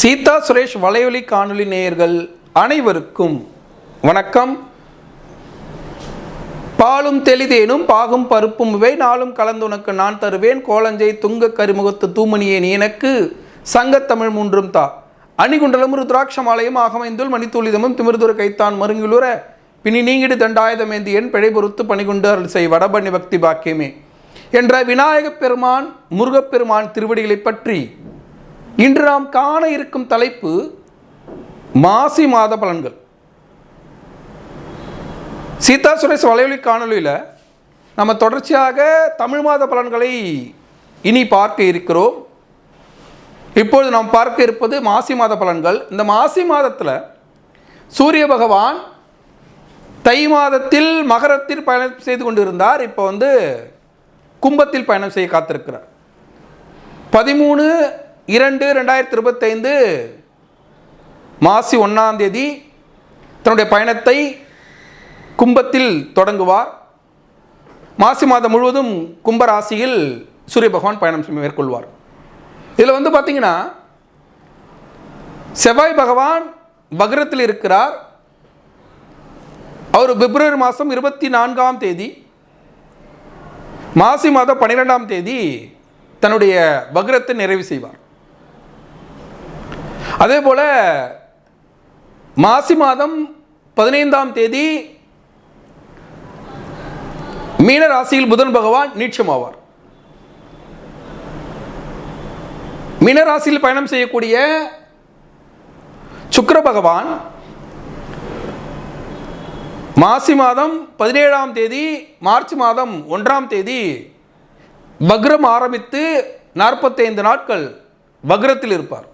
சீதா சுரேஷ் வலையொலி காணொளி நேயர்கள் அனைவருக்கும் வணக்கம். பாலும் தெளிதேனும் பாகும் பருப்பும் இவை நாளும் கலந்துனக்கு நான் தருவேன். கோலஞ்சை துங்க கருமுகத்து தூமணியே நீ எனக்கு சங்கத்தமிழ் மூன்றும் தா. அணிகுண்டலும் ருத்ராட்சமாலயம் ஆகமைந்துள் மணித்துளிதமும் திமிர்துர கைத்தான் மருங்கிலுர பின்னி நீங்கிடு தண்டாயுதமேந்தி என் பிழை பொறுத்து பணிகொண்டு அருள் செய் வடபண்ணி பக்தி பாக்கியமே. என்ற விநாயகப் பெருமான் முருகப்பெருமான் திருவடிகளைப் பற்றி இன்று நாம் காண இருக்கும் தலைப்பு மாசி மாத பலன்கள். சீதா சுரேஷ் வலையொலி காணொலியில் நம்ம தொடர்ச்சியாக தமிழ் மாத பலன்களை இனி பார்க்க இருக்கிறோம். இப்பொழுது நாம் பார்க்க இருப்பது மாசி மாத பலன்கள். இந்த மாசி மாதத்தில் சூரிய பகவான் தை மாதத்தில் மகரத்தில் பயணம் செய்து கொண்டிருந்தார். இப்போ வந்து கும்பத்தில் பயணம் செய்ய காத்திருக்கிறார். பதிமூணு இரண்டு ரெண்டாயிரத்தி இருபத்தைந்து மாசி ஒன்றாம் தேதி தன்னுடைய பயணத்தை கும்பத்தில் தொடங்குவார். மாசி மாதம் முழுவதும் கும்பராசியில் சூரிய பகவான் பயணம் மேற்கொள்வார். இதில் வந்து பார்த்தீங்கன்னா செவ்வாய் பகவான் வக்ரத்தில் இருக்கிறார். அவர் பிப்ரவரி மாதம் இருபத்தி நான்காம் தேதி மாசி மாதம் பன்னிரெண்டாம் தேதி தன்னுடைய வக்ரத்தை நிறைவு செய்வார். அதே போல் மாசி மாதம் பதினைந்தாம் தேதி மீன ராசியில் புதன் பகவான் நீட்சமாவார். மீன ராசியில் பயணம் செய்யக்கூடிய சுக்கர பகவான் மாசி மாதம் பதினேழாம் தேதி மார்ச் மாதம் ஒன்றாம் தேதி வக்ரம் ஆரம்பித்து நாற்பத்தைந்து நாட்கள் வக்ரத்தில் இருப்பார்.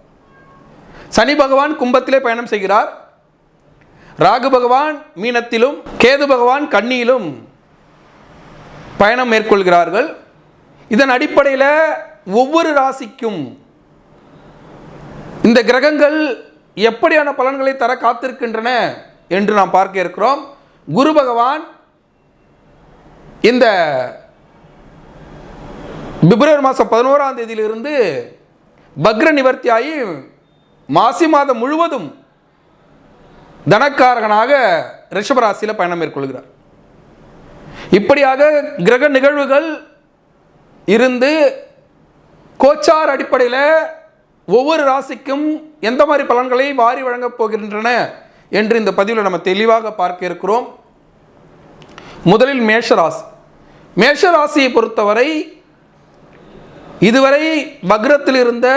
சனி பகவான் கும்பத்திலே பயணம் செய்கிறார். ராகு பகவான் மீனத்திலும் கேது பகவான் கண்ணியிலும் பயணம் மேற்கொள்கிறார்கள். இதன் அடிப்படையில் ஒவ்வொரு ராசிக்கும் இந்த கிரகங்கள் எப்படியான பலன்களை தர காத்திருக்கின்றன என்று நாம் பார்க்க இருக்கிறோம். குரு பகவான் இந்த பிப்ரவரி மாதம் பதினோராம் தேதியிலிருந்து பக்ர நிவர்த்தியாகி மாசி மாதம் முழுவதும் தனக்காரகனாக ரிஷபராசியில் பயணம் மேற்கொள்கிறார். இப்படியாக கிரக நிகழ்வுகள் இருந்து கோச்சார் அடிப்படையில் ஒவ்வொரு ராசிக்கும் எந்த மாதிரி பலன்களை வாரி வழங்கப் போகின்றன என்று இந்த பதிவில் நம்ம தெளிவாக பார்க்க இருக்கிறோம். முதலில் மேஷராசி. மேஷராசியை பொறுத்தவரை இதுவரை பக்ரத்தில் இருந்த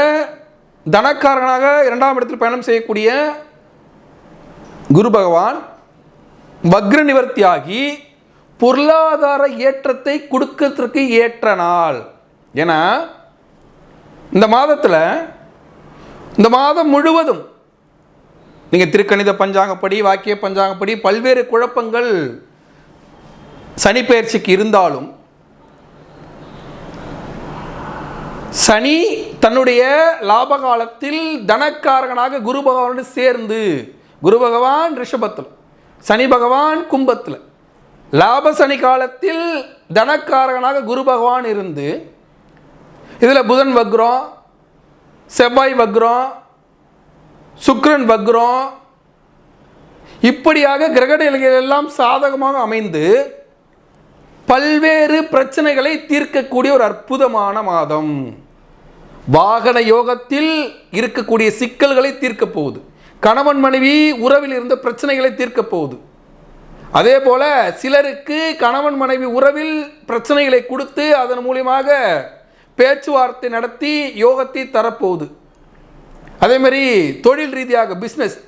தனக்காரனாக இரண்டாம் இடத்தில் பயணம் செய்யக்கூடிய குரு பகவான் வக்ர நிவர்த்தியாகி பொருளாதார ஏற்றத்தை கொடுக்கறதுக்கு ஏற்ற நாள். ஏன்னா இந்த மாதத்தில் இந்த மாதம் முழுவதும் நீங்கள் திருக்கணித பஞ்சாங்கப்படி வாக்கிய பஞ்சாங்கப்படி பல்வேறு குழப்பங்கள் சனிப்பெயர்ச்சிக்கு இருந்தாலும் சனி தன்னுடைய லாபகாலத்தில் தனக்காரகனாக குரு பகவானோடு சேர்ந்து குரு பகவான் ரிஷபத்தில் சனி பகவான் கும்பத்தில் லாப சனி காலத்தில் தனக்காரகனாக குரு பகவான் இருந்து இதில் புதன் வக்ரம் செவ்வாய் வக்ரம் சுக்ரன் வக்ரம் இப்படியாக கிரகநிலைகள் எல்லாம் சாதகமாக அமைந்து பல்வேறு பிரச்சனைகளை தீர்க்கக்கூடிய ஒரு அற்புதமான மாதம். வாகன யோகத்தில் இருக்கக்கூடிய சிக்கல்களை தீர்க்க போகுது. கணவன் மனைவி உறவில் இருந்த பிரச்சனைகளை தீர்க்க போகுது. அதே போல சிலருக்கு கணவன் மனைவி உறவில் பிரச்சனைகளை கொடுத்து அதன் மூலியமாக பேச்சுவார்த்தை நடத்தி யோகத்தை தரப்போகுது. அதே மாதிரி தொழில் ரீதியாக பிஸ்னஸ்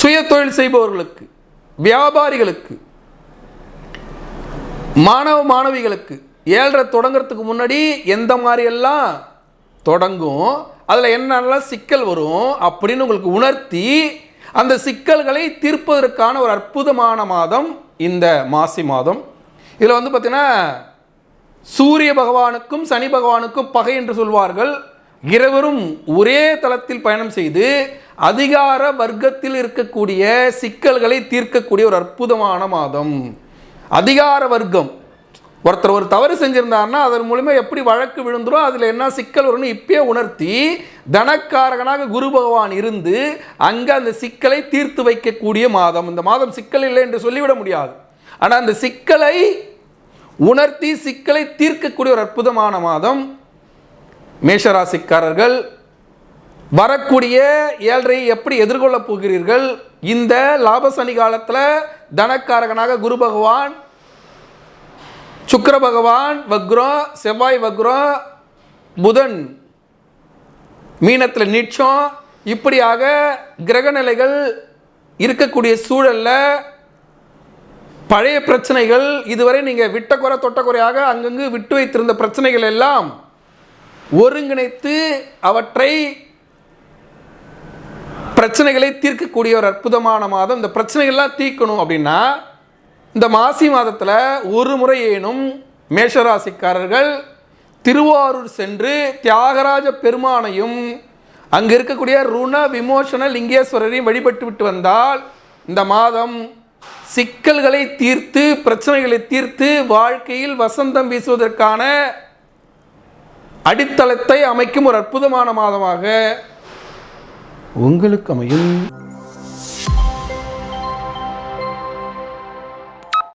சுய தொழில் செய்பவர்களுக்கு வியாபாரிகளுக்கு மாணவ மாணவிகளுக்கு ஏழரை தொடங்குறதுக்கு முன்னாடி எந்த மாதிரி எல்லாம் தொடங்கும் அதில் என்னென்னலாம் சிக்கல் வரும் அப்படின்னு உங்களுக்கு உணர்த்தி அந்த சிக்கல்களை தீர்ப்பதற்கான ஒரு அற்புதமான மாதம் இந்த மாசி மாதம். இதில் வந்து பார்த்திங்கன்னா சூரிய பகவானுக்கும் சனி பகவானுக்கும் பகை என்று சொல்வார்கள். இருவரும் ஒரே தளத்தில் பயணம் செய்து அதிகார வர்க்கத்தில் இருக்கக்கூடிய சிக்கல்களை தீர்க்கக்கூடிய ஒரு அற்புதமான மாதம். அதிகார வர்க்கம். ஒருத்தர் ஒரு தவறு செஞ்சிருந்தாருன்னா அதன் மூலிமா எப்படி வழக்கு விழுந்துரும் அதில் என்ன சிக்கல் வரும்னு இப்பயே உணர்த்தி தனக்காரகனாக குரு பகவான் இருந்து அங்கே அந்த சிக்கலை தீர்த்து வைக்கக்கூடிய மாதம். இந்த மாதம் சிக்கல் இல்லை என்று சொல்லிவிட முடியாது. ஆனால் அந்த சிக்கலை உணர்த்தி சிக்கலை தீர்க்கக்கூடிய ஒரு அற்புதமான மாதம். மேஷராசிக்காரர்கள் வரக்கூடிய ஏழரை எப்படி எதிர்கொள்ளப் போகிறீர்கள்? இந்த லாப சனி காலத்தில் தனக்காரகனாக குரு பகவான் சுக்கர பகவான் வக்ரம் செவ்வாய் வக்ரம் புதன் மீனத்தில் நீட்சம் இப்படியாக கிரகநிலைகள் இருக்கக்கூடிய சூழலில் பழைய பிரச்சனைகள் இதுவரை நீங்கள் விட்ட குறை தொட்ட குறையாக அங்கங்கு விட்டு வைத்திருந்த பிரச்சனைகள் எல்லாம் ஒருங்கிணைத்து அவற்றை பிரச்சனைகளை தீர்க்கக்கூடிய ஒரு அற்புதமான மாதம். இந்த பிரச்சனைகள்லாம் தீர்க்கணும் அப்படின்னா இந்த மாசி மாதத்தில் ஒரு முறை ஏனும் மேஷராசிக்காரர்கள் திருவாரூர் சென்று தியாகராஜ பெருமானையும் அங்கே இருக்கக்கூடிய ருண விமோசன லிங்கேஸ்வரரையும் வழிபட்டு விட்டு வந்தால் இந்த மாதம் சிக்கல்களை தீர்த்து பிரச்சனைகளை தீர்த்து வாழ்க்கையில் வசந்தம் வீசுவதற்கான அடித்தளத்தை அமைக்கும் ஒரு அற்புதமான மாதமாக உங்களுக்கு அமையும்.